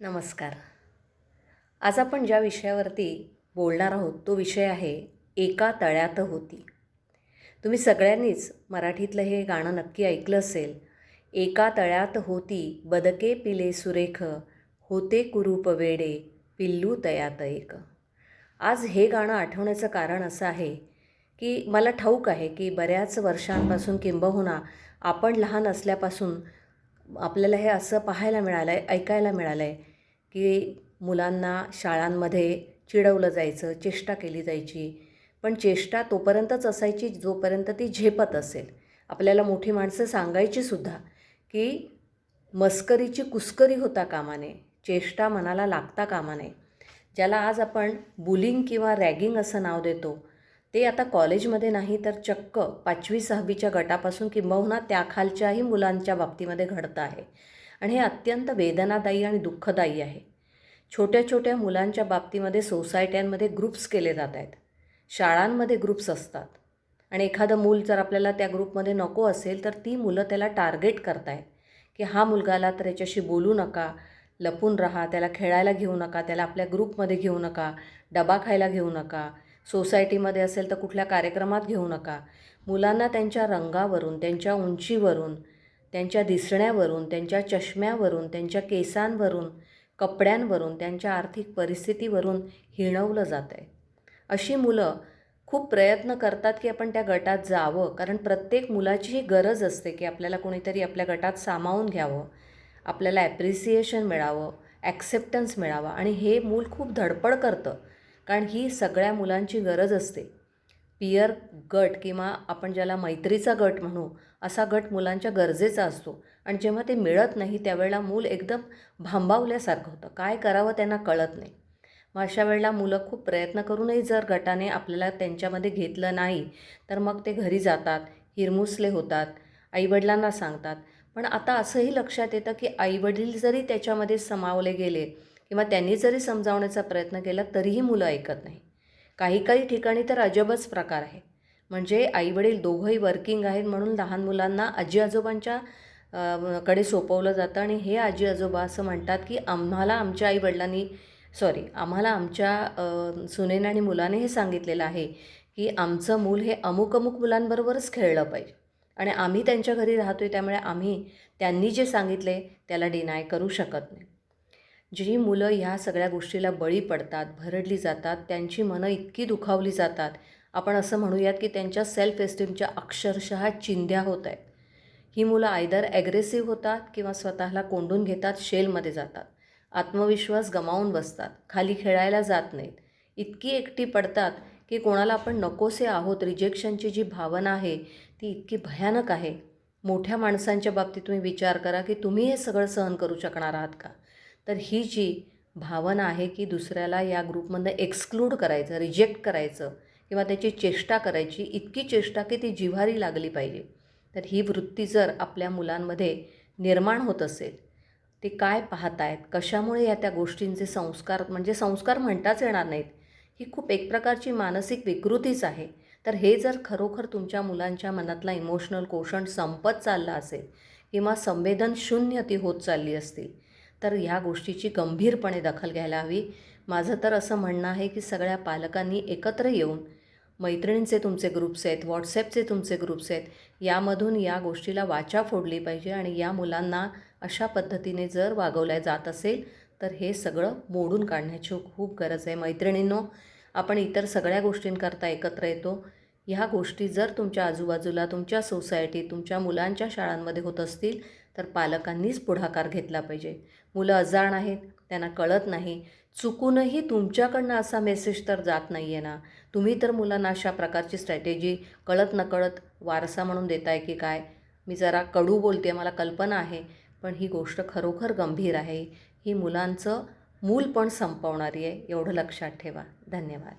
नमस्कार. आज आपण ज्या विषयावरती बोलणार आहोत तो विषय आहे एका तळ्यात होती. तुम्ही सगळ्यांनीच मराठीतलं हे गाणं नक्की ऐकलं असेल. एका तळ्यात होती बदके पिले सुरेख होते कुरूप वेडे पिल्लू तयात एक. आज हे गाणं आठवण्याचं कारण असं आहे की मला ठाऊक आहे की बऱ्याच वर्षांपासून किंबहुना आपण लहान असल्यापासून आपल्याला हे असं पाहायला मिळालं आहे ऐकायला मिळालं आहे की मुलांना शाळांमध्ये चिडवलं जायचं चेष्टा केली जायची. पण चेष्टा तोपर्यंतच असायची जोपर्यंत ती झेपत असेल. आपल्याला मोठी माणसं सांगायची सुद्धा की मस्करीची कुस्करी होता कामा नये चेष्टा मनाला लागता कामा नये ज्याला आज आपण बुलिंग किंवा रॅगिंग असं नाव देतो ते आता कॉलेजमध्ये नाही तर चक्क पाचवी सहावीच्या गटापासून किंबहुना त्याखालच्याही मुलांच्या बाबतीमध्ये घडतं आहे. आणि हे अत्यंत वेदनादायी आणि दुःखदायी आहे. छोट्या छोट्या मुलांच्या बाबतीमध्ये सोसायट्यांमध्ये ग्रुप्स केले जात आहेत. शाळांमध्ये ग्रुप्स असतात. आणि एखादं मूल जर आपल्याला त्या ग्रुपमध्ये नको असेल तर ती मुलं त्याला टार्गेट करतायत. की हा मुलगाला तर याच्याशी बोलू नका लपून राहा त्याला खेळायला घेऊ नका त्याला आपल्या ग्रुपमध्ये घेऊ नका डबा खायला घेऊ नका सोसायटीमध्ये असेल तर कुठल्या कार्यक्रमात घेऊ नका. मुलांना त्यांच्या रंगावरून त्यांच्या उंचीवरून त्यांच्या दिसण्यावरून त्यांच्या चष्म्यावरून त्यांच्या केसांवरून कपड्यांवरून त्यांच्या आर्थिक परिस्थितीवरून हिणवलं जातं आहे अशी मुलं खूप प्रयत्न करतात की आपण त्या गटात जावं कारण प्रत्येक मुलाची ही गरज असते की आपल्याला कोणीतरी आपल्या गटात सामावून घ्यावं आपल्याला ॲप्रिसिएशन मिळावं ॲक्सेप्टन्स मिळावा. आणि हे मूल खूप धडपड करतं. कारण ही सगळ्या मुलांची गरज असते. पियर गट किंवा आपण ज्याला मैत्रीचा गट म्हणू असा गट मुलांच्या गरजेचा असतो. आणि जेव्हा ते मिळत नाही त्यावेळेला मूल एकदम भांबावल्यासारखं होतं. काय करावं त्यांना कळत नाही. मग अशा वेळेला मुलं खूप प्रयत्न करूनही जर गटाने आपल्याला त्यांच्यामध्ये घेतलं नाही तर मग ते घरी जातात हिरमुसले होतात आईवडिलांना सांगतात. पण आता असंही लक्षात येतं की आईवडील जरी त्याच्यामध्ये समावले गेले किंवा त्यांनी जरी समजावण्याचा प्रयत्न केला तरीही मुलं ऐकत नाही. काही काही ठिकाणी तर अजबच प्रकार आहे. म्हणजे आईवडील दोघंही वर्किंग आहेत म्हणून लहान मुलांना आजी आजोबांच्या कडे सोपवलं जातं आणि हे आजी आजोबा असं म्हणतात की आम्हाला आमच्या आईवडिलांनी सॉरी आम्हाला आमच्या सुनेने आणि मुलाने हे सांगितलेलं आहे की आमचं मूल हे अमुक अमुक मुलांबरोबरच खेळलं पाहिजे. आणि आम्ही त्यांच्या घरी राहतो आहे त्यामुळे आम्ही त्यांनी जे सांगितले त्याला डिनाय करू शकत नाही. जी मुलं ह्या सगळ्या गोष्टीला बळी पडतात भरडली जातात त्यांची मनं इतकी दुखावली जातात. आपण असं म्हणूयात की त्यांच्या सेल्फ एस्टीमच्या अक्षरशः चिंध्या होत आहेत. ही मुलं आयदर ॲग्रेसिव्ह होतात किंवा स्वतःला कोंडून घेतात शेलमध्ये जातात. आत्मविश्वास गमावून बसतात खाली खेळायला जात नाहीत. इतकी एकटी पडतात की कोणाला आपण नकोसे आहोत रिजेक्शनची जी भावना आहे ती इतकी भयानक आहे. मोठ्या माणसांच्या बाबतीत तुम्ही विचार करा की तुम्ही हे सगळं सहन करू शकणार आहात का? तर ही जी भावना आहे की दुसऱ्याला या ग्रुपमधनं एक्सक्लूड करायचं रिजेक्ट करायचं किंवा त्याची चेष्टा करायची इतकी चेष्टा की ती जिव्हारी लागली पाहिजे. तर ही वृत्ती जर आपल्या मुलांमध्ये निर्माण होत असेल ते काय पाहत आहेत कशामुळे या त्या गोष्टींचे संस्कार म्हणजे संस्कार म्हणताच येणार नाहीत. ही खूप एक प्रकारची मानसिक विकृतीच आहे. तर हे जर खरोखर तुमच्या मुलांच्या मनातला इमोशनल कोशण संपत चालला असेल किंवा संवेदन शून्य ती होत चालली असतील तर ह्या गोष्टीची गंभीरपणे दखल घ्यायला हवी. माझं तर असं म्हणणं आहे की सगळ्या पालकांनी एकत्र येऊन मैत्रिणींचे तुमचे ग्रुप्स आहेत व्हॉट्सॲपचे तुमचे ग्रुप्स आहेत यामधून या गोष्टीला वाचा फोडली पाहिजे आणि या मुलांना अशा पद्धतीने जर वागवल्या जात असेल तर हे सगळं मोडून काढण्याची खूप गरज आहे. मैत्रिणींनो आपण इतर सगळ्या गोष्टींकरता एकत्र येतो. ह्या गोष्टी जर तुमच्या आजूबाजूला तुमच्या सोसायटीत तुमच्या मुलांच्या शाळांमध्ये होत असतील तर पालकांनीच पुढाकार घेतला पाहिजे. मुलं अजाण आहेत त्यांना कळत नाही. चुकूनही तुमच्याकडनं असा मेसेज तर जात नाही आहे ना. तुम्ही तर मुलांना अशा प्रकारची स्ट्रॅटेजी कळत नकळत वारसा म्हणून देताय की काय? मी जरा कडू बोलते मला कल्पना आहे पण ही गोष्ट खरोखर गंभीर आहे. ही मुलांचं मूल पण संपवणारी आहे एवढं लक्षात ठेवा. धन्यवाद.